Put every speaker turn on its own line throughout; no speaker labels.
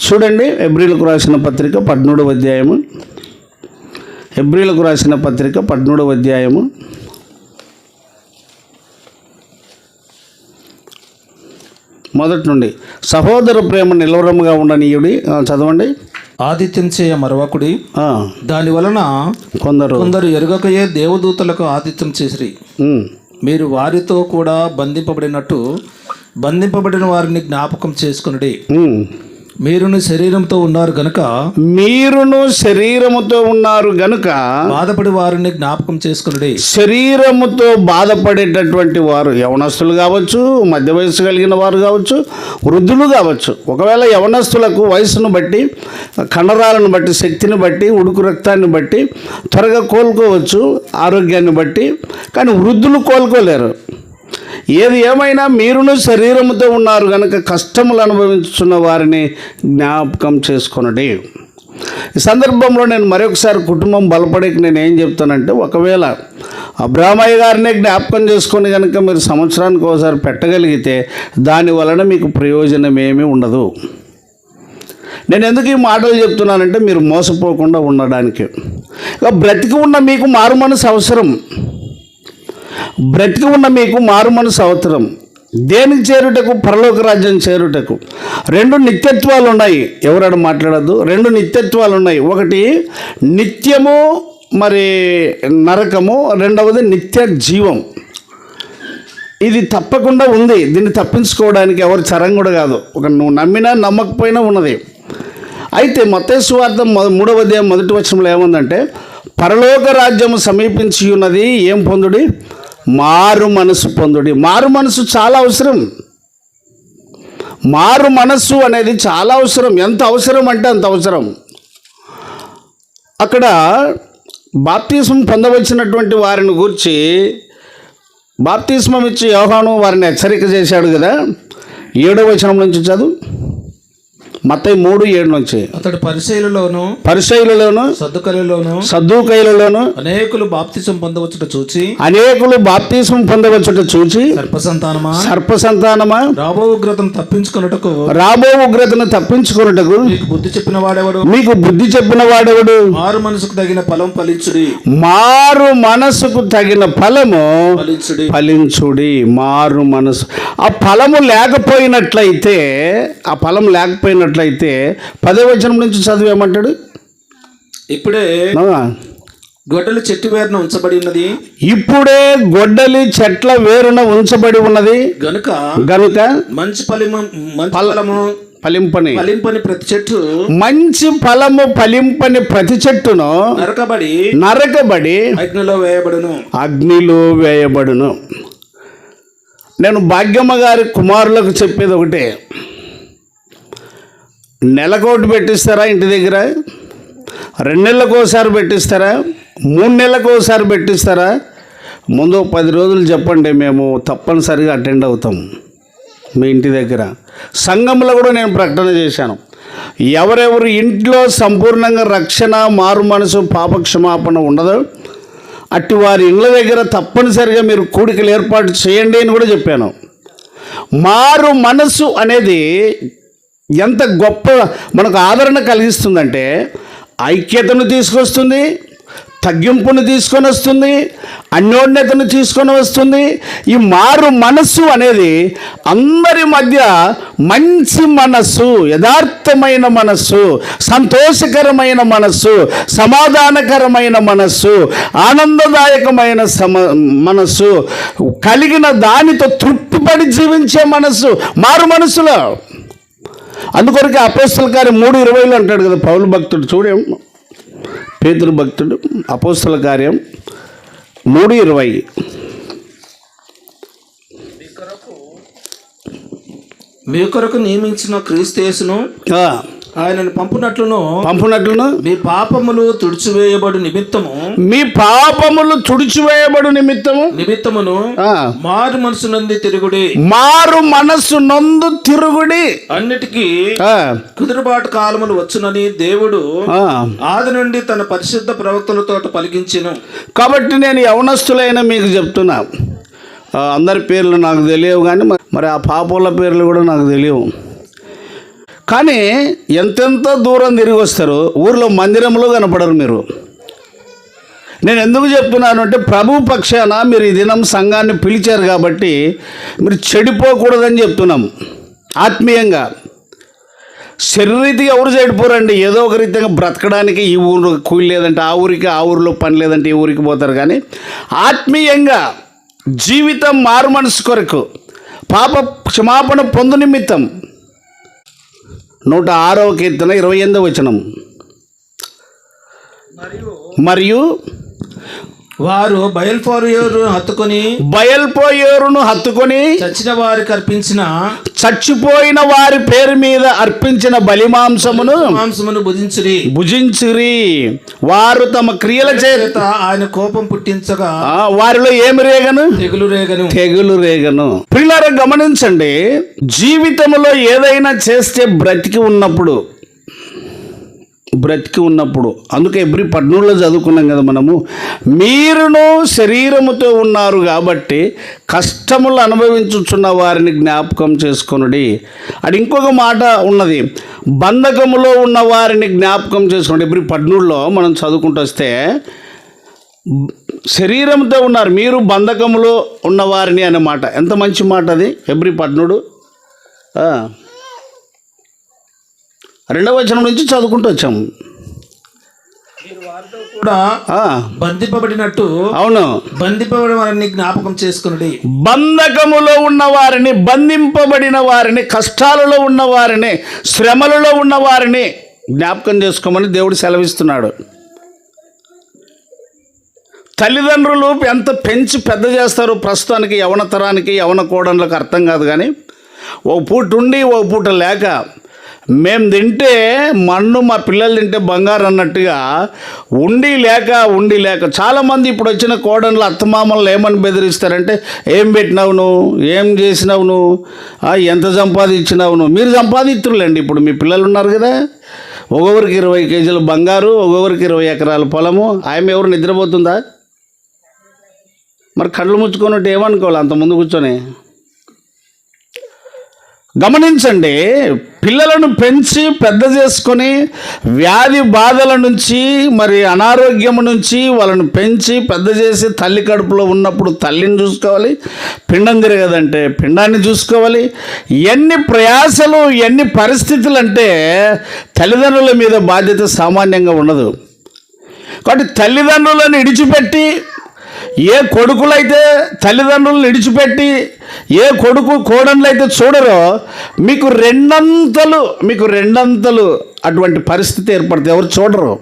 చూడండి ఎబ్రిలకు రాసిన పత్రిక పద్మూడవ అధ్యాయము. ఎబ్రిలకు రాసిన పత్రిక పద్మూడవ అధ్యాయము. మొదటి నుండి సహోదర ప్రేమ నిలవరముగా ఉండనీయుడి చదవండి.
ఆదిత్యం చేయ మరొకడి. దాని వలన
కొందరు.
కొందరు ఎరుగకయే దేవదూతలకు ఆతిథ్యం చేసిరి. మీరు వారితో కూడా బంధింపబడినట్టు బంధింపబడిన వారిని జ్ఞాపకం చేసుకునుడి. మీరును శరీరంతో ఉన్నారు గనుక
మీరును శరీరముతో ఉన్నారు గనుక
బాధపడి వారిని జ్ఞాపకం చేసుకునుడి.
శరీరముతో బాధపడేటటువంటి వారు యవనస్తులు కావచ్చు మధ్య వయసు కలిగిన వారు కావచ్చు వృద్ధులు కావచ్చు. ఒకవేళ యవనస్తులకు వయసును బట్టి కండరాలను బట్టి శక్తిని బట్టి ఉడుకు రక్తాన్ని బట్టి త్వరగా కోలుకోవచ్చు ఆరోగ్యాన్ని బట్టి కానీ వృద్ధులు కోలుకోలేరు. ఏది ఏమైనా మీరును శరీరముతో ఉన్నారు కనుక కష్టములు అనుభవించుతున్న వారిని జ్ఞాపకం చేసుకొనడి. ఈ సందర్భంలో నేను మరొకసారి కుటుంబం బలపడేకి నేను ఏం చెప్తానంటే ఒకవేళ అబ్రామయ్య గారినే జ్ఞాపకం చేసుకొని కనుక మీరు సంవత్సరానికి ఒకసారి పెట్టగలిగితే దాని వలన మీకు ప్రయోజనం ఏమీ ఉండదు. నేను ఎందుకు ఈ మాటలు చెప్తున్నానంటే మీరు మోసపోకుండా ఉండడానికి. ఇక బ్రతికి ఉన్న మీకు మారు మనసు అవసరం. బ్రతికి ఉన్న మీకు మారు మనసు అవసరం దేనికి చేరుటకు పరలోక రాజ్యం చేరుటకు. రెండు నిత్యత్వాలు ఉన్నాయి ఎవరైనా మాట్లాడద్దు? రెండు నిత్యత్వాలు ఉన్నాయి ఒకటి నిత్యము మరి నరకము. రెండవది నిత్య జీవం. ఇది తప్పకుండా ఉంది. దీన్ని తప్పించుకోవడానికి ఎవరు చరం కూడా కాదు. ఒక నువ్వు నమ్మినా నమ్మకపోయినా ఉన్నది. అయితే మతేశ్వార్థం మూడవ అధ్యాయం మొదటి వచనంలో ఏముందంటే పరలోక రాజ్యము సమీపించి ఉన్నది ఏం పొందుడి? మారు మనసు పొందుడి. మారు మనసు చాలా అవసరం. మారు మనస్సు అనేది చాలా అవసరం. ఎంత అవసరం అంటే అంత అవసరం. అక్కడ బాప్తీసం పొందవచ్చినటువంటి వారిని గురించి బాప్తిస్మం ఇచ్చి యోహాను వారిని హెచ్చరిక చేశాడు కదా ఏడవ వచనం నుంచి చదువు. మత్తయి మూడు ఏడు నుంచి.
అతడు పరిశైలలోను
పరిశైలలోను
సర్దుకలలోను
సద్దుకైలలోను
అనేకులు బాప్తిసం పొందవచ్చుట చూచి
అనేకులు బాప్తిస్మం పొందవచ్చుట చూచి
సర్పసంతానమా?
సర్ప సంతానమా
రాబో ఉగ్రతను తప్పించుకొనుటకు
రాబో ఉగ్రతను తప్పించుకున్నటకు
మీకు బుద్ధి చెప్పిన వాడెవడు?
మీకు బుద్ధి చెప్పిన వాడెవడు?
మారు మనసుకు తగిన ఫలం ఫలించుడి.
మారు మనసుకు తగిన ఫలము
ఫలించుడి.
ఫలించుడి. మారు మనసు. ఆ ఫలము లేకపోయినట్లయితే ఆ ఫలం లేకపోయినట్లయితే పదే వచనం నుంచి చదివేమంటాడు?
ఇప్పుడే గొడ్డలు చెట్టు వేరున ఉంచబడి ఉన్నది.
ఇప్పుడే గొడ్డలి చెట్ల వేరున ఉంచబడి ఉన్నది.
గనుక
గనుక
మంచి ఫలిము మంచి ఫలము
ఫలింపని.
ఫలింపని ప్రతి చెట్టు
మంచి ఫలము ఫలింపని ప్రతి చెట్టును
నరకబడి
నరకబడి
అగ్నిలో వేయబడును.
అగ్నిలో వేయబడును. నేను భాగ్యమ్మ గారి కుమారులకు చెప్పేది ఒకటే. నెలకోటి పెట్టిస్తారా ఇంటి దగ్గర? రెండు నెలలకు ఒకసారి పెట్టిస్తారా? మూడు నెలలకు ఒకసారి పెట్టిస్తారా? ముందు పది రోజులు చెప్పండి మేము తప్పనిసరిగా అటెండ్ అవుతాం మీ ఇంటి దగ్గర. సంఘంలో కూడా నేను ప్రకటన చేశాను. ఎవరెవరు ఇంట్లో సంపూర్ణంగా రక్షణ మారు మనసు పాపక్షమాపణ ఉండదు అట్టి వారి ఇళ్ళ దగ్గర తప్పనిసరిగా మీరు కూడికలు ఏర్పాటు చేయండి అని కూడా చెప్పాను. మారు మనసు అనేది ఎంత గొప్ప మనకు ఆదరణ కలిగిస్తుందంటే ఐక్యతను తీసుకొస్తుంది తగ్గింపును తీసుకొని వస్తుంది అన్యోన్యతను తీసుకొని వస్తుంది. ఈ మారు మనస్సు అనేది అందరి మధ్య మంచి మనస్సు యథార్థమైన మనస్సు సంతోషకరమైన మనస్సు సమాధానకరమైన మనస్సు ఆనందదాయకమైన సమ మనస్సు కలిగిన దానితో తృప్తిపడి జీవించే మనస్సు మారు మనసులో అందుకొరకే అపోస్తల కార్యం మూడు ఇరవైలో అంటాడు కదా పౌలు భక్తుడు. చూడే పేతురు భక్తుడు అపోస్తల కార్యం మూడు ఇరవై.
మీ కొరకు నియమించిన క్రీస్తేసును ఆయనను పంపునట్లును
పంపునట్లును?
మీ పాపములు తుడిచివేయబడు నిమిత్తము.
మీ పాపములు తుడిచివేయబడు నిమిత్తము?
నిమిత్తమును మారు మనసు నుండి తిరుగుడి.
మారు మనస్సు నొందు తిరుగుడి.
అన్నిటికీ కుదురుబాటు కాలములు వచ్చునని దేవుడు. ఆది నుండి తన పరిశుద్ధ ప్రవక్తలతో పలికించెను.
కాబట్టి నేను యవనస్తులైన మీకు చెప్తున్నా. అందరి పేర్లు నాకు తెలియవు కానీ మరి- ఆ పాపోళ్ళ పేర్లు కూడా నాకు తెలియవు. కానీ ఎంతెంత దూరం తిరిగి వస్తారు ఊర్లో మందిరంలో కనపడరు మీరు. నేను ఎందుకు చెప్తున్నాను అంటే ప్రభు పక్షాన మీరు ఈ దినం సంఘాన్ని పిలిచారు కాబట్టి మీరు చెడిపోకూడదని చెప్తున్నాం ఆత్మీయంగా. శరీరీతిగా ఎవరు చెడిపోరండి? ఏదో ఒక రీతిగా బ్రతకడానికి ఈ ఊరు కూలి లేదంటే ఆ ఊరికి ఆ ఊరిలో పని లేదంటే ఈ ఊరికి పోతారు కానీ ఆత్మీయంగా జీవితం మారు మనసు కొరకు పాప క్షమాపణ పొందు నిమిత్తం నూట ఆరవ కీర్తన ఇరవై ఎనిమిదవ వచనం. మరియు
వారు బయల్ఫోరియరు హత్తుకొని
బయల్పోయేరును హత్తుకొని
చచ్చిన వారికి అర్పించిన
చచ్చిపోయిన వారి పేరు మీద అర్పించిన బలిమాంసమును
మాంసమును భుజించుడి
భుజించిరి. వారు తమ క్రియల చేత
ఆయన కోపం పుట్టించగా
వారిలో ఏమి రేగను?
తెగులు రేగను.
తెగులు రేగను. పిల్లల గమనించండి జీవితంలో ఏదైనా చేస్తే బ్రతికి ఉన్నప్పుడు బ్రతికి ఉన్నప్పుడు అందుకే ఎబ్రి పద్నూరులో చదువుకున్నాం కదా మనము. మీరును శరీరముతో ఉన్నారు కాబట్టి కష్టములు అనుభవించుచున్న వారిని జ్ఞాపకం చేసుకొనుడి. అది ఇంకొక మాట ఉన్నది. బంధకములో ఉన్న వారిని జ్ఞాపకం చేసుకోండి ఎబ్రి పద్నూళ్ళలో మనం చదువుకుంటూ వస్తే శరీరంతో ఉన్నారు. మీరు బంధకములో ఉన్నవారిని అనే మాట ఎంత మంచి మాట అది ఎబ్రి పద్నుడు రెండవ వచనం నుంచి చదువుకుంటూ వచ్చాము.
కూడా బంధింపబడినట్టు
అవును.
బంధింపబడిన వారిని జ్ఞాపకం చేసుకునుడి.
బంధకములో ఉన్న వారిని బంధింపబడిన వారిని కష్టాలలో ఉన్న వారిని శ్రమలలో ఉన్న వారిని జ్ఞాపకం చేసుకోమని దేవుడు సెలవిస్తున్నాడు. తల్లిదండ్రులు ఎంత పెంచి పెద్ద చేస్తారు ప్రస్తుతానికి యవన తరానికి యవన కోడన్లకు అర్థం కాదు కానీ ఓ పూట ఉండి ఓ పూట లేక మేము తింటే మన్ను మా పిల్లలు తింటే బంగారు అన్నట్టుగా ఉండి లేక ఉండి లేక. చాలామంది ఇప్పుడు వచ్చిన కోడన్లు అత్తమామలు ఏమని బెదిరిస్తారంటే ఏం పెట్టినావు నువ్వు? ఏం చేసినావు నువ్వు? ఎంత సంపాదించినావు? నువ్వు మీరు సంపాదిస్తులేండి ఇప్పుడు. మీ పిల్లలు ఉన్నారు కదా. ఒక్కొక్కరికి ఇరవై కేజీలు బంగారు ఒక్కొక్కరికి ఇరవై ఎకరాల పొలము. ఆమె ఎవరు నిద్రపోతుందా? మరి కళ్ళు ముచ్చుకొని ఉంటే ఏమనుకోవాలి? అంత ముందు కూర్చొని. గమనించండి పిల్లలను పెంచి పెద్ద చేసుకొని వ్యాధి బాధల నుంచి మరి అనారోగ్యం నుంచి వాళ్ళని పెంచి పెద్ద చేసి తల్లి కడుపులో ఉన్నప్పుడు తల్లిని చూసుకోవాలి పిండం తిరగదంటే పిండాన్ని చూసుకోవాలి. ఎన్ని ప్రయాసలు ఎన్ని పరిస్థితులు అంటే తల్లిదండ్రుల మీద బాధ్యత సామాన్యంగా ఉండదు. కాబట్టి తల్లిదండ్రులను ఇడిచిపెట్టి ఏ కొడుకులైతే తల్లిదండ్రులను విడిచిపెట్టి ఏ కొడుకు కోడన్లు అయితే చూడరో మీకు రెండంతలు మీకు రెండంతలు అటువంటి పరిస్థితి ఏర్పడుతుంది ఎవరు చూడరు.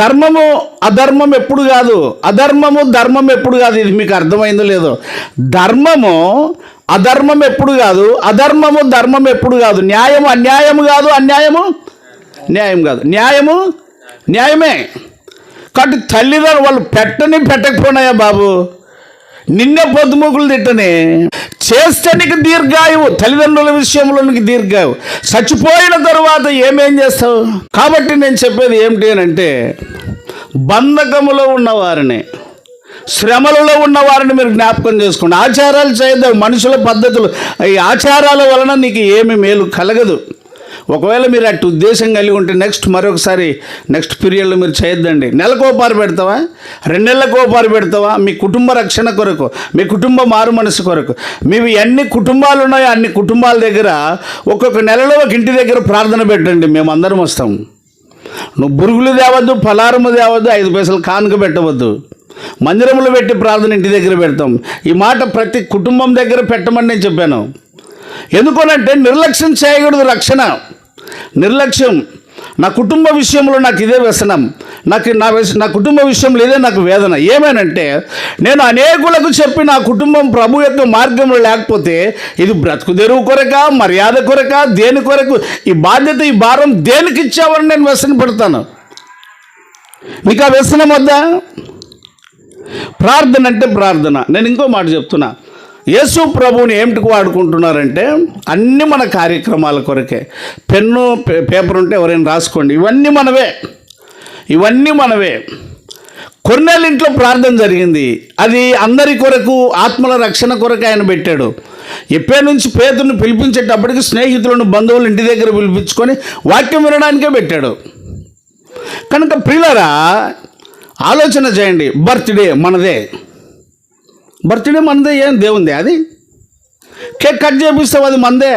ధర్మము అధర్మం ఎప్పుడు కాదు. అధర్మము ధర్మం ఎప్పుడు కాదు ఇది మీకు అర్థమైందో లేదో. ధర్మము అధర్మం ఎప్పుడు కాదు అధర్మము ధర్మం ఎప్పుడు కాదు. న్యాయము అన్యాయము కాదు అన్యాయము న్యాయం కాదు. న్యాయము న్యాయమే. కాబట్టి తల్లిదండ్రులు వాళ్ళు పెట్టని పెట్టకపోయినాయా బాబు? నిన్నే పొద్దుమూకులు తిట్టని. చేస్తే నీకు దీర్ఘాయువు తల్లిదండ్రుల విషయంలో నీకు దీర్ఘాయువు. చచ్చిపోయిన తరువాత ఏమేం చేస్తావు? కాబట్టి నేను చెప్పేది ఏమిటి అని అంటే బంధకములో ఉన్నవారిని శ్రమలలో ఉన్న వారిని మీరు జ్ఞాపకం చేసుకోండి. ఆచారాలు చేయద్దాం మనుషుల పద్ధతులు ఈ ఆచారాల వలన నీకు ఏమి మేలు కలగదు. ఒకవేళ మీరు అటు ఉద్దేశం కలిగి ఉంటే నెక్స్ట్ మరొకసారి నెక్స్ట్ పీరియడ్లో మీరు చేయొద్దండి. నెలకు ఓపారు పెడతావా? రెండు నెలలకో పారు పెడతావా? మీ కుటుంబ రక్షణ కొరకు మీ కుటుంబ మారు మనసు కొరకు. మీవి ఎన్ని కుటుంబాలు ఉన్నాయో అన్ని కుటుంబాల దగ్గర ఒక్కొక్క నెలలో ఒక ఇంటి దగ్గర ప్రార్థన పెట్టండి మేము అందరం వస్తాం. నువ్వు బురుగులు తేవద్దు పలారము తేవద్దు ఐదు పైసలు కానుక పెట్టవద్దు. మందిరంలో పెట్టి ప్రార్థన ఇంటి దగ్గర పెడతాం. ఈ మాట ప్రతి కుటుంబం దగ్గర పెట్టమని నేను చెప్పాను. ఎందుకనంటే నిర్లక్ష్యం చేయకూడదు రక్షణ. నిర్లక్ష్యం. నా కుటుంబ విషయంలో నాకు ఇదే వ్యసనం. నాకు నా నా కుటుంబ విషయంలో ఇదే నాకు వేదన. ఏమేనంటే నేను అనేకులకు చెప్పి నా కుటుంబం ప్రభు యొక్క మార్గంలో లేకపోతే ఇది బ్రతుకు తెరువు కొరక మర్యాద కొరక దేని కొరకు ఈ బాధ్యత ఈ భారం దేనికి ఇచ్చావని నేను వ్యసన పెడతాను. మీకు ఆ వ్యసనం వద్దా? ప్రార్థన అంటే ప్రార్థన. నేను ఇంకో మాట చెప్తున్నా. యేసు ప్రభువుని ఏమిటికి వాడుకుంటున్నారంటే అన్ని మన కార్యక్రమాల కొరకే. పెన్ను పే- పేపర్ ఉంటే ఎవరైనా రాసుకోండి. ఇవన్నీ మనవే. ఇవన్నీ మనవే. కొన్నేళ్ళ ఇంట్లో ప్రార్థన జరిగింది. అది అందరి కొరకు ఆత్మల రక్షణ కొరకు ఆయన పెట్టాడు. ఎప్పే నుంచి పేతుని పిలిపించేటప్పటికి స్నేహితులను బంధువులు ఇంటి దగ్గర పిలిపించుకొని వాక్యం వినడానికే పెట్టాడు. కనుక ప్రియులరా ఆలోచన చేయండి. బర్త్డే మనదే. బర్త్డే మనదే ఏం దేవుంది అది? కేక్ కట్ చేపిస్తావు అది మందే.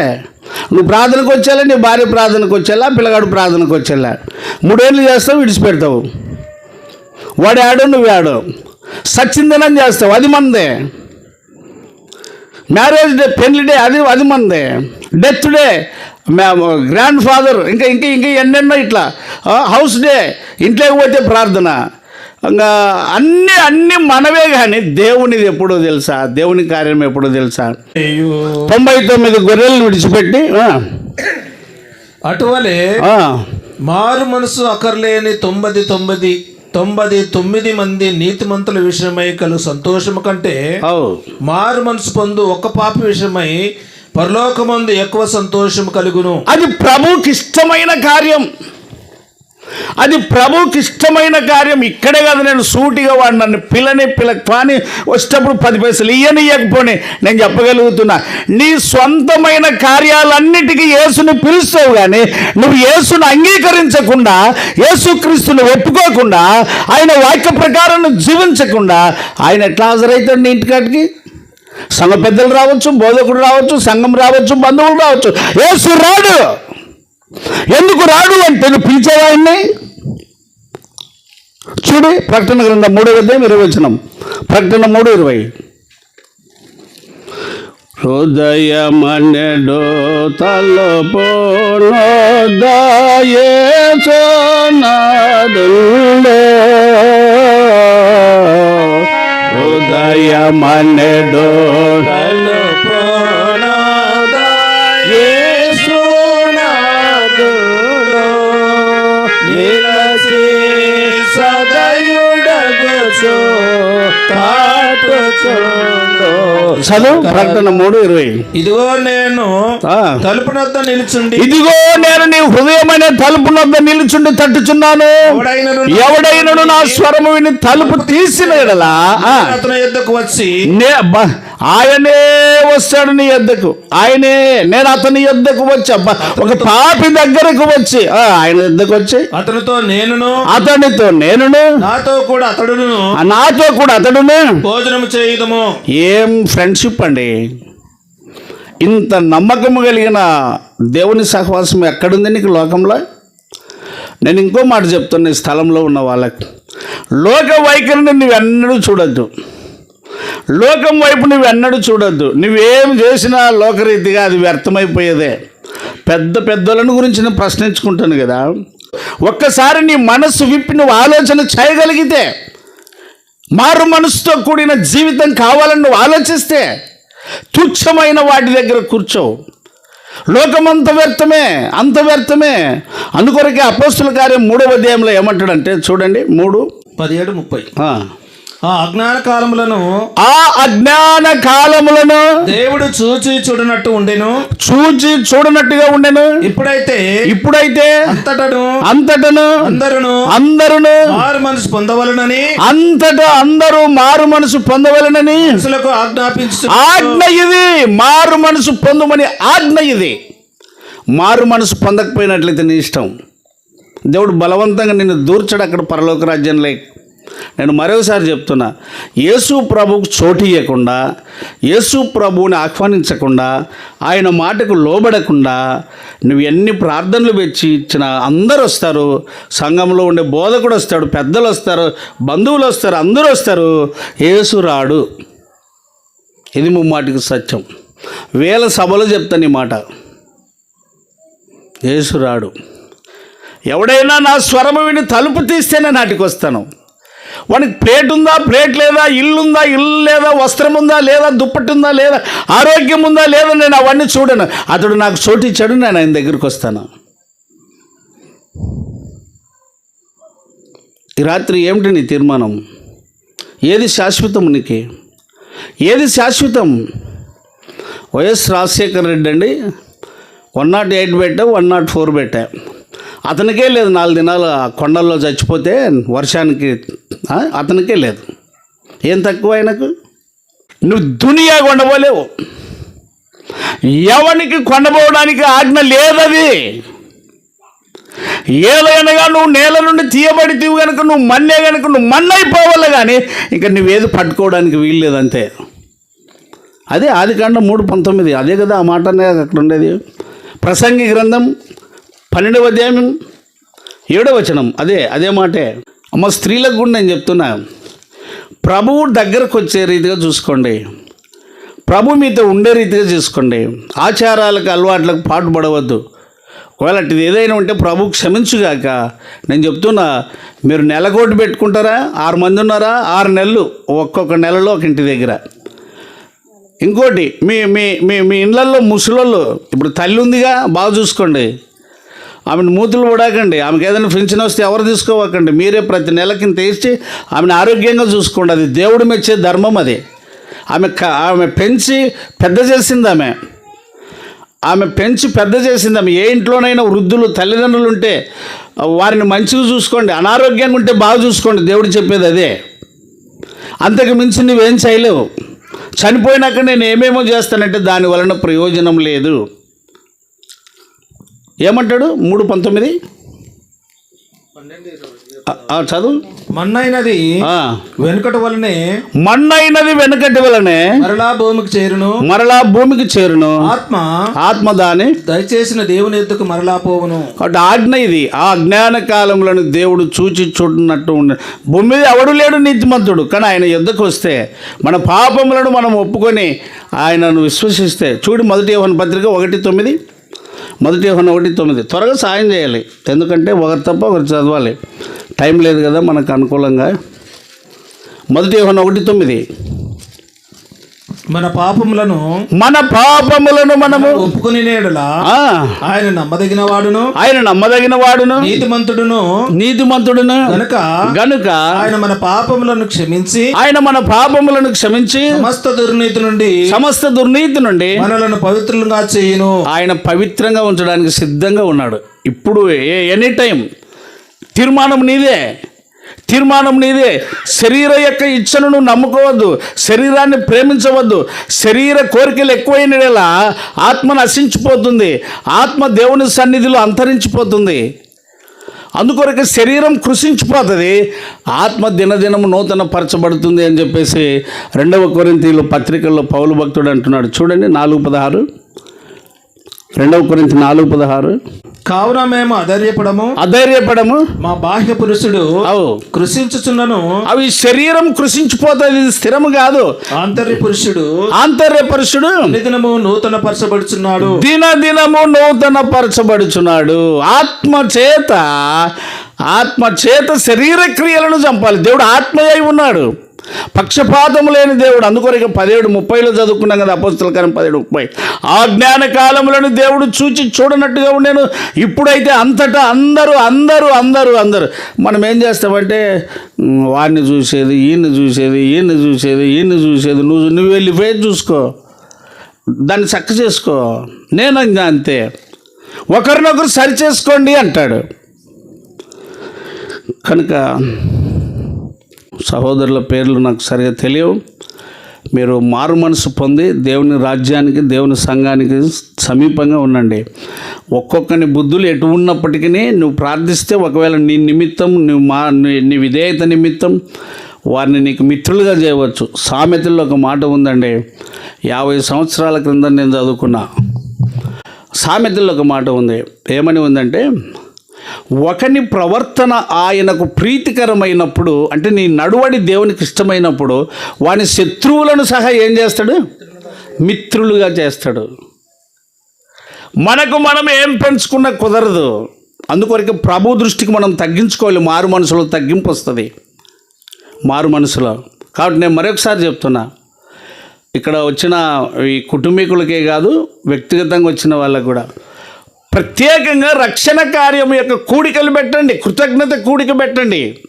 నువ్వు ప్రార్థనకు వచ్చేలా నీ భార్య ప్రార్థనకు వచ్చేలా పిల్లగాడు ప్రార్థనకు వచ్చేలా. మూడేళ్ళు చేస్తావు విడిచిపెడతావు. వాడు ఆడు నువ్వు ఆడు సచ్చిందనం చేస్తావు అది మందే. మ్యారేజ్ డే పెళ్ళి డే అది అది మందే. డెత్ డే గ్రాండ్ ఫాదర్ ఇంకా ఇంకా ఇంకా ఎన్నెన్నో ఇట్లా హౌస్ డే ఇంట్లోకి పోతే ప్రార్థన. ఇంకా అన్నీ అన్నీ మనవే కానీ దేవునిది ఎప్పుడో తెలుసా? దేవుని కార్యం ఎప్పుడో తెలుసా? తొంభై తొమ్మిది గొర్రెలను విడిచిపెట్టి
అటువలే మారు మనసు అక్కర్లేని తొమ్మిది తొమ్మిది తొమ్మిది తొమ్మిది మంది నీతిమంతుల విషయమై కలు సంతోషము కంటే మారు మనసు పొందు ఒక్క పాప విషయమై పరలోకమందు ఎక్కువ సంతోషం కలుగును.
అది ప్రభువుకి ఇష్టమైన కార్యం. అది ప్రభుకి ఇష్టమైన కార్యం ఇక్కడే కాదు నేను సూటిగా వాడు నన్ను పిల్లని పిల్ల కానీ వచ్చేటప్పుడు పది పైసలు ఇయ్యని నేను చెప్పగలుగుతున్నా. నీ సొంతమైన కార్యాలన్నిటికీ యేసుని పిలుస్తావు కానీ నువ్వు యేసును అంగీకరించకుండా యేసుక్రీస్తుని ఒప్పుకోకుండా ఆయన వాక్య ప్రకారం జీవించకుండా ఆయన ఎట్లా హాజరవుతాడు నీ ఇంటికాటికి సంఘ పెద్దలు రావచ్చు బోధకుడు రావచ్చు సంఘం రావచ్చు బంధువులు రావచ్చు. యేసు రాడు! ఎందుకు రాడు అంటే నువ్వు పిలిచేవాడిని చూడు ప్రకటన గ్రంథం మూడో అధ్యాయం ఇరవై వచ్చినాం ప్రకటన మూడు ఇరవై. హృదయమనెడు తలపోనోదయేసోనాదుండే హృదయమనెడు చదువు? ప్రకటన మూడు ఇరవై.
ఇదిగో నేను
ఆ.
తలుపు నద్ద నిలుచుండి.
ఇదిగో నేను నీ హృదయమైన తలుపు నొద్ద నిలుచుండి తట్టుచున్నాను.
ఎవడైనను
ఎవడైనను నా స్వరము విని తలుపు తీసిన
అతని యుద్ధకు వచ్చి
ఆయనే వస్తాడు నీ యొద్దకు ఆయనే నేను అతని యొద్దకు వచ్చి అబ్బా ఒక పాపి దగ్గరకు వచ్చి. ఆ, ఆయన యొద్దకు వచ్చి?
అతనితో నేనును
అతనితో నేనును?
నాతో కూడా అతడును.
ఆ, నాతో కూడా అతడును?
భోజనం చేయుదము.
ఏం ఫ్రెండ్షిప్ అండి. ఇంత నమ్మకము కలిగిన దేవుని సహవాసం ఎక్కడుంది నీకు లోకంలో? నేను ఇంకో మాట చెప్తున్నా ఈ స్థలంలో ఉన్న వాళ్ళకి. లోక వైఖరిని నువ్వెన్నడూ చూడొద్దు. లోకం వైపు నువ్వెన్నడూ చూడొద్దు. నువ్వేం చేసినా లోకరీతిగా అది వ్యర్థమైపోయేదే. పెద్ద పెద్దలను గురించి నేను ప్రశ్నించుకుంటాను కదా. ఒక్కసారి నీ మనస్సు విప్పి నువ్వు ఆలోచన చేయగలిగితే మారు మనసుతో కూడిన జీవితం కావాలని నువ్వు ఆలోచిస్తే తుచ్చమైన వాటి దగ్గర కూర్చో లోకమంత వ్యర్థమే అంత వ్యర్థమే. అందుకొరకే అపోస్తుల కార్యం మూడవ అధ్యాయంలో ఏమంటాడంటే చూడండి మూడు
పదిహేడు ముప్పై.
ఆ.
అజ్ఞాన కాలములను
ఆ అజ్ఞాన కాలములను
దేవుడు చూచి చూడనట్టు ఉండెను.
చూచి చూడనట్టుగా ఉండెను.
ఇప్పుడైతే
ఇప్పుడైతే
అంతటను
అంతటను
అందరును
అందరును
మారు మనసు పొందవలనని
అంతటా అందరూ మారు మనసు పొందవలనని
మనసులకు ఆజ్ఞాపించు
ఆజ్ఞ ఇది. మారు మనసు పొందమని ఆజ్ఞ ఇది. మారు మనసు పొందకపోయినట్లయితే నీ ఇష్టం. దేవుడు బలవంతంగా నిన్ను దూర్చడు అక్కడ పరలోక రాజ్యంలో. నేను మరోసారి చెప్తున్నా యేసు ప్రభుకు చోటు ఇవ్వకుండా యేసు ప్రభువుని ఆహ్వానించకుండా ఆయన మాటకు లోబడకుండా నువ్వు ఎన్ని ప్రార్థనలు పెట్టి ఇచ్చిన అందరూ వస్తారు సంఘంలో ఉండే బోధకుడు వస్తాడు పెద్దలు వస్తారు బంధువులు వస్తారు అందరూ వస్తారు యేసు రాడు. ఇది ముమ్మాటికి సత్యం. వేల సభలు చెప్తాను ఈ మాట. యేసు రాడు. ఎవడైనా నా స్వరము విని తలుపు తీస్తేనే నాటికి వస్తాను. వానికి ప్లేట్ ఉందా ప్లేట్ లేదా ఇల్లు ఉందా ఇల్లు లేదా వస్త్రం ఉందా లేదా దుప్పటి ఉందా లేదా ఆరోగ్యం ఉందా లేదా నేను అవన్నీ చూడను. అతడు నాకు చోటు ఇచ్చాడు నేను ఆయన దగ్గరికి వస్తాను. ఈ రాత్రి ఏమిటి నీ తీర్మానం? ఏది శాశ్వతం నీకు? ఏది శాశ్వతం? వైఎస్ రాజశేఖర్ రెడ్డి అండి వన్ నాట్ ఎయిట్ పెట్టా వన్ నాట్ ఫోర్ పెట్టా. అతనికే లేదు నాలుగు దినాలు ఆ కొండల్లో చచ్చిపోతే వర్షానికి అతనికే లేదు. ఏం తక్కువ ఆయనకు? నువ్వు దునియా కొండపోలేవు. ఎవనికి కొండపోవడానికి ఆజ్ఞ లేదది? ఏదైనాగా నువ్వు నేల నుండి తీయబడితేవు కనుక నువ్వు మన్నే కనుక నువ్వు మన్నైపోవాలి కానీ ఇంకా నువ్వేది పట్టుకోవడానికి వీల్లేదు అంతే అదే ఆది కాండం మూడు పంతొమ్మిది. అదే కదా ఆ మాట అక్కడ ఉండేది. ప్రసంగి గ్రంథం పన్నెండవ అధ్యాయం ఏడవ వచనం. అదే అదే మాటే. అమ్మ స్త్రీలకు కూడా నేను చెప్తున్నా. ప్రభువు దగ్గరకు వచ్చే రీతిగా చూసుకోండి. ప్రభు మీతో ఉండే రీతిగా చూసుకోండి. ఆచారాలకు అలవాట్లకు పాటుపడవద్దు. ఒకవేళ అటు ఏదైనా ఉంటే ప్రభు క్షమించుగాక. నేను చెప్తున్నా మీరు నెలకోటి పెట్టుకుంటారా? ఆరు మంది ఉన్నారా? ఆరు నెలలు ఒక్కొక్క నెలలో ఒక ఇంటి దగ్గర. ఇంకోటి మీ మీ మీ మీ ఇళ్ళల్లో ముసలోళ్ళు ఇప్పుడు తల్లి ఉందిగా బాగా చూసుకోండి. ఆమెను మూతులు పడాకండి ఆమెకి ఏదైనా పెన్షన్ వస్తే ఎవరు తీసుకోవకండి. మీరే ప్రతి నెలకి తీర్చి ఆమెను ఆరోగ్యంగా చూసుకోండి. అది దేవుడు మెచ్చే ధర్మం అది. ఆమె ఆమె పెంచి పెద్ద చేసింది ఆమె. ఆమె పెంచి పెద్ద చేసింది ఆమె. ఏ ఇంట్లోనైనా వృద్ధులు తల్లిదండ్రులు ఉంటే వారిని మంచిగా చూసుకోండి. అనారోగ్యంగా ఉంటే బాగా చూసుకోండి. దేవుడు చెప్పేది అదే. అంతకు మించి నువ్వేం చేయలేవు. చనిపోయినాక నేను ఏమేమో చేస్తానంటే దాని వలన ప్రయోజనం లేదు. ఏమంటాడు? మూడు పంతొమ్మిది? చదువు?
మన్నైనది. వెనుకట వలనే
మన్నైనది వెనకటి వలనే
మరలా భూమికి చేరును.
మరలా భూమికి చేరును.
ఆత్మ
ఆత్మ దాని
దయచేసిన దేవుని ఎద్దుకు మరలా పోవును.
కాబట్టి ఆజ్ఞ ఇది. ఆ జ్ఞాన కాలంలో దేవుడు చూచి చూడనట్టు ఉండ భూమి మీద ఎవడు లేడు నీతిమంతుడు. కానీ ఆయన యుద్ధకు వస్తే మన పాపములను మనం ఒప్పుకొని ఆయనను విశ్వసిస్తే చూడు మొదటి యోహన పత్రిక ఒకటి తొమ్మిది. మొదటి యోహన ఒకటి తొమ్మిది. త్వరగా సాయం చేయాలి. ఎందుకంటే ఒకరు తప్ప ఒకరు చదవాలి. టైం లేదు కదా మనకు అనుకూలంగా. మొదటి యోహన ఒకటి తొమ్మిది.
మన పాపములను
మన పాపములను మనము
ఒప్పుకుని నేడులా ఆయన నమ్మదగిన వాడును.
ఆయన నమ్మదగిన వాడును.
నీతిమంతుడును.
నీతిమంతుడును.
గనుక
గనుక
ఆయన మన పాపములను క్షమించి
ఆయన మన పాపములను క్షమించి
సమస్త దుర్నీతి నుండి
సమస్త దుర్నీతి నుండి
మనలను పవిత్రులుగా చేయును.
ఆయన పవిత్రంగా ఉంచడానికి సిద్ధంగా ఉన్నాడు. ఇప్పుడు ఎనీ టైం తీర్మానం నీదే. తీర్మానం నీదే. శరీర యొక్క ఇచ్చను నువ్వు నమ్ముకోవద్దు. శరీరాన్ని ప్రేమించవద్దు. శరీర కోరికలు ఎక్కువైనలా ఆత్మ నశించిపోతుంది. ఆత్మ దేవుని సన్నిధిలో అంతరించిపోతుంది. అందుకొరకు శరీరం కృషించిపోతుంది. ఆత్మ దినదినము నూతన పరచబడుతుంది అని చెప్పేసి రెండవ కొరింతీలు పత్రికల్లో పౌలు భక్తుడు అంటున్నాడు. చూడండి నాలుగు పదహారు. రెండవ కొరింత నాలుగు పదహారు.
కావున మేము అధైర్యపడము.
అధైర్యపడము.
మా బాహ్య పురుషుడు కృషించుచున్నను.
అవి శరీరం కృషించిపోతుంది ఇది స్థిరము కాదు.
ఆంతర్య పురుషుడు
ఆంతర్య పరుషుడు
నిదినము నూతన పరచబడుచున్నాడు
దినదినము నూతన పరచబడుచున్నాడు ఆత్మ చేత ఆత్మ చేత శరీర క్రియలను చంపాలి. దేవుడు ఆత్మయ్య ఉన్నాడు. పక్షపాతము లేని దేవుడు. అందుకొరకు పదిహేడు ముప్పైలో చదువుకున్నాం కదా అపోస్తుల కాలం పదిహేడు ముప్పై. ఆ జ్ఞాన కాలంలోని దేవుడు చూచి చూడనట్టుగా ఉండేను. ఇప్పుడైతే అంతటా అందరూ అందరూ అందరూ అందరూ. మనం ఏం చేస్తామంటే వాడిని చూసేది ఈయన్ని చూసేది ఈయన్ని చూసేది ఈయన్ని చూసేది. నువ్వు నువ్వు వెళ్ళి ఫేస్ చూసుకో. దాన్ని చక్క చేసుకో. నేను ఇంకా అంతే. ఒకరినొకరు సరి చేసుకోండి అంటాడు. కనుక సహోదరుల పేర్లు నాకు సరిగా తెలియవు. మీరు మారు మనసు పొంది దేవుని రాజ్యానికి దేవుని సంఘానికి సమీపంగా ఉండండి. ఒక్కొక్కని బుద్ధులు ఎటు ఉన్నప్పటికీ నువ్వు ప్రార్థిస్తే ఒకవేళ నీ నిమిత్తం నువ్వు మా నీ- నీ విధేయత నిమిత్తం వారిని నీకు మిత్రులుగా చేయవచ్చు. సామెతల్లో ఒక మాట ఉందండి. యాభై సంవత్సరాల క్రింద నేను చదువుకున్నా. సామెతల్లో ఒక మాట ఉంది. ఏమని ఉందంటే ఒకని ప్రవర్తన ఆయనకు ప్రీతికరమైనప్పుడు అంటే నీ నడువడి దేవునికి ఇష్టమైనప్పుడు వాని శత్రువులను సహా ఏం చేస్తాడు? మిత్రులుగా చేస్తాడు. మనకు మనం ఏం పెంచుకున్నా కుదరదు. అందుకొరకు ప్రభు దృష్టికి మనం తగ్గించుకోవాలి. మారు మనసులో తగ్గింపు వస్తుంది. మారు మనసులో. కాబట్టి నేను మరొకసారి చెప్తున్నా. ఇక్కడ వచ్చిన ఈ కుటుంబీకులకే కాదు వ్యక్తిగతంగా వచ్చిన వాళ్ళకు కూడా. ప్రత్యేకంగా రక్షణ కార్యం యొక్క కూడికలు పెట్టండి. కృతజ్ఞత కూడిక పెట్టండి.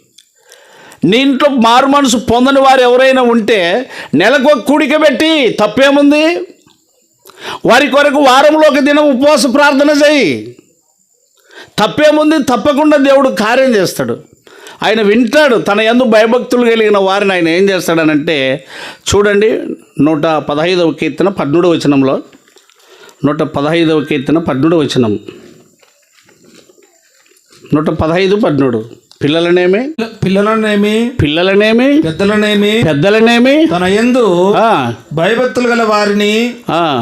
నీ ఇంట్లో మారు మనసు పొందని వారు ఎవరైనా ఉంటే నెలకు ఒక కూడిక పెట్టి తప్పేముంది? వారి కొరకు వారంలో ఒక దినం ఉపవాస ప్రార్థన చేయి. తప్పేముంది? తప్పకుండా దేవుడు కార్యం చేస్తాడు. ఆయన వింటాడు. తన ఎందు భయభక్తులు కలిగిన వారిని ఆయన ఏం చేస్తాడనంటే చూడండి నూట పదహైదవ కీర్తన పద్మూడవ వచనంలో నూట పదహైదవ కీర్తన పద్నుడు వచనం. నూట పదహైదు పద్నుడు. పిల్లలనేమి?
పిల్లలనేమి?
పిల్లలనేమి?
పెద్దలనేమి?
పెద్దలనేమి?
తన యందు
ఆ,
భయభక్తులు గల వారిని.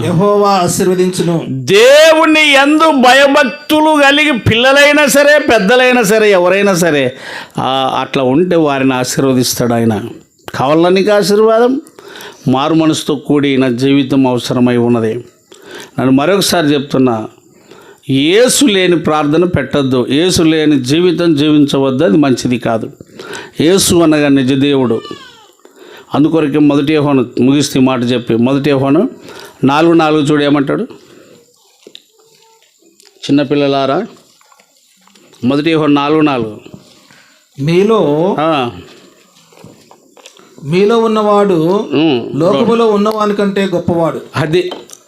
యెహోవా ఆశీర్వదించును.
దేవుని ఎందు భయభక్తులు కలిగి పిల్లలైనా సరే పెద్దలైనా సరే ఎవరైనా సరే అట్లా ఉంటే వారిని ఆశీర్వదిస్తాడు ఆయన. కావాలని నీకు ఆశీర్వాదం? మారు మనసుతో కూడిన జీవితం అవసరమై ఉన్నది. నన్ను మరొకసారి చెప్తున్నా ఏసు లేని ప్రార్థన పెట్టద్దు. ఏసు లేని జీవితం జీవించవద్దు అది మంచిది కాదు. ఏసు అనగా నిజదేవుడు. అందుకొరకే మొదటి హోను ముగిస్తే మాట చెప్పి మొదటి హోను నాలుగు నాలుగు చూడు ఏమంటాడు? చిన్నపిల్లలారా మొదటి హోను నాలుగు నాలుగు.
మీలో మీలో ఉన్నవాడు. లోకములో ఉన్నవాని కంటే గొప్పవాడు.
అది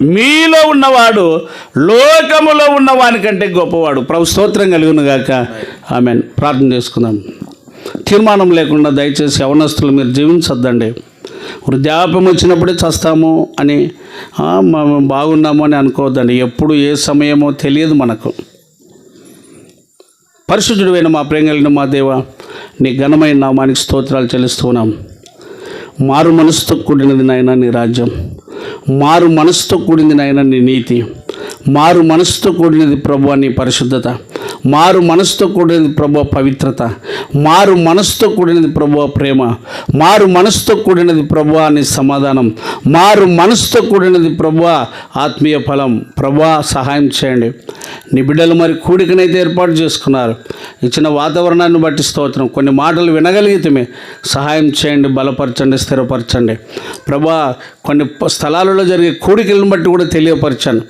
మీలో ఉన్నవాడు లోకములో ఉన్నవానికంటే గొప్పవాడు. ప్రభు స్తోత్రం కలిగిన గాక. ఆమె ప్రార్థన చేసుకుందాం. తీర్మానం లేకుండా దయచేసి యవనస్తులు మీరు జీవించొద్దండి. వృద్ధాప్యం వచ్చినప్పుడే చస్తాము అని మేము బాగున్నాము అని అనుకోవద్దండి. ఎప్పుడు ఏ సమయమో తెలియదు మనకు. పరిశుద్ధుడైన మా ప్రేమ మా దేవ నీ ఘనమైన నామానికి స్తోత్రాలు చెల్లిస్తున్నాం మారు మనసుతో కూడినది నాయన నీ రాజ్యం. మారు మనసుతో కూడింది నాయన నీ నీతి. మారు మనసుతో కూడినది ప్రభు నీ పరిశుద్ధత. మారు మనసుతో కూడినది ప్రభు పవిత్రత. మారు మనసుతో కూడినది ప్రభు ప్రేమ. మారు మనసుతో కూడినది ప్రభు నీ సమాధానం. మారు మనసుతో కూడినది ప్రభు ఆత్మీయ ఫలం. ప్రభు సహాయం చేయండి. నీ బిడ్డలు మరి కూడికనైతే ఏర్పాటు చేసుకున్నారు. ఇచ్చిన వాతావరణాన్ని బట్టి స్తోత్రం. కొన్ని మాటలు వినగలిగితే సహాయం చేయండి బలపరచండి స్థిరపరచండి. ప్రభా కొన్ని స్థలాలలో జరిగే కోడికలను బట్టి కూడా తెలియపరచాను.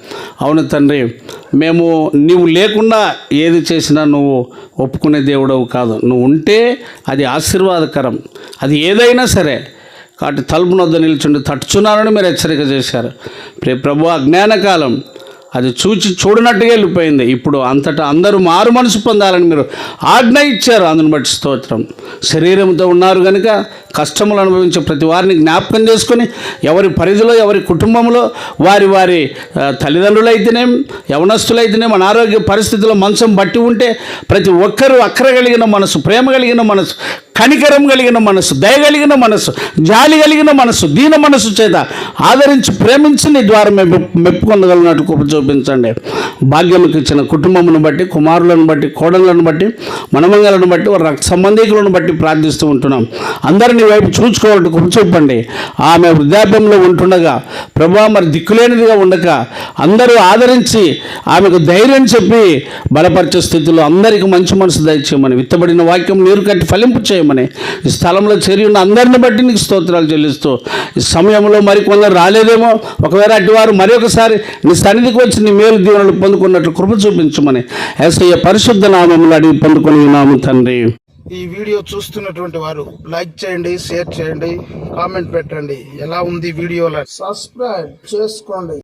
అవును తండ్రి మేము నీవు లేకుండా ఏది చేసినా నువ్వు ఒప్పుకునే దేవుడవు కాదు. నువ్వు ఉంటే అది ఆశీర్వాదకరం. అది ఏదైనా సరే. కాబట్టి తలుపు నొద్ద నిల్చుండి తట్టుచున్నారని మీరు హెచ్చరిక చేశారు. ప్రభు అజ్ఞానకాలం అది చూచి చూడనట్టుగా వెళ్ళిపోయింది. ఇప్పుడు అంతటా అందరూ మారు మనసు పొందాలని మీరు ఆజ్ఞ ఇచ్చారు. అందుని బట్టి స్తోత్రం. శరీరంతో ఉన్నారు కనుక కష్టములు అనుభవించే ప్రతి వారిని జ్ఞాపకం చేసుకొని ఎవరి పరిధిలో ఎవరి కుటుంబంలో వారి వారి తల్లిదండ్రులైతేనేం యవనస్తులైతేనేం అనారోగ్య పరిస్థితుల్లో మంచం బట్టి ఉంటే ప్రతి ఒక్కరూ అక్కర కలిగిన మనసు ప్రేమ కలిగిన మనసు కనికరం కలిగిన మనసు దయ కలిగిన మనసు జాలి కలిగిన మనసు దీన మనసు చేత ఆదరించి ప్రేమించి నీ ద్వారా మేము మెప్పుకొనగలిగినట్టు కృప చూపించండి. భాగ్యముకి ఇచ్చిన కుటుంబమును బట్టి కుమారులను బట్టి కోడలను బట్టి మనమంగలను బట్టి వారి రక్త సంబంధికులను బట్టి ప్రార్థిస్తూ ఉంటున్నాం. అందరినీ వైపు చూసుకోవాలంటే కృప చూపండి. ఆమె వృద్ధాప్యంలో ఉంటుండగా ప్రభా మరి దిక్కులేనిదిగా ఉండక అందరూ ఆదరించి ఆమెకు ధైర్యం చెప్పి బలపరిచే స్థితిలో అందరికీ మంచి మనసు దయచేయమని విత్తబడిన వాక్యం నీరు కట్టి ఫలింపు చేయమని ఈ స్థలంలో చేరి ఉన్న అందరిని బట్టి నీకు స్తోత్రాలు చెల్లిస్తూ ఈ సమయంలో మరి కొందరు రాలేదేమో ఒకవేళ అటువారు మరి ఒకసారి నీ సన్నిధికి వచ్చి నీ మేలు దీవెనలు పొందుకున్నట్లు కృప చూపించమని. ఎస్ఐ పరిశుద్ధ నామములు అడిగి పొందుకొని ఉన్నాము తండ్రి.
ఈ వీడియో చూస్తున్నటువంటి వారు లైక్ చేయండి షేర్ చేయండి కామెంట్ పెట్టండి. ఎలా ఉంది వీడియోలో? సబ్స్క్రైబ్ చేసుకోండి.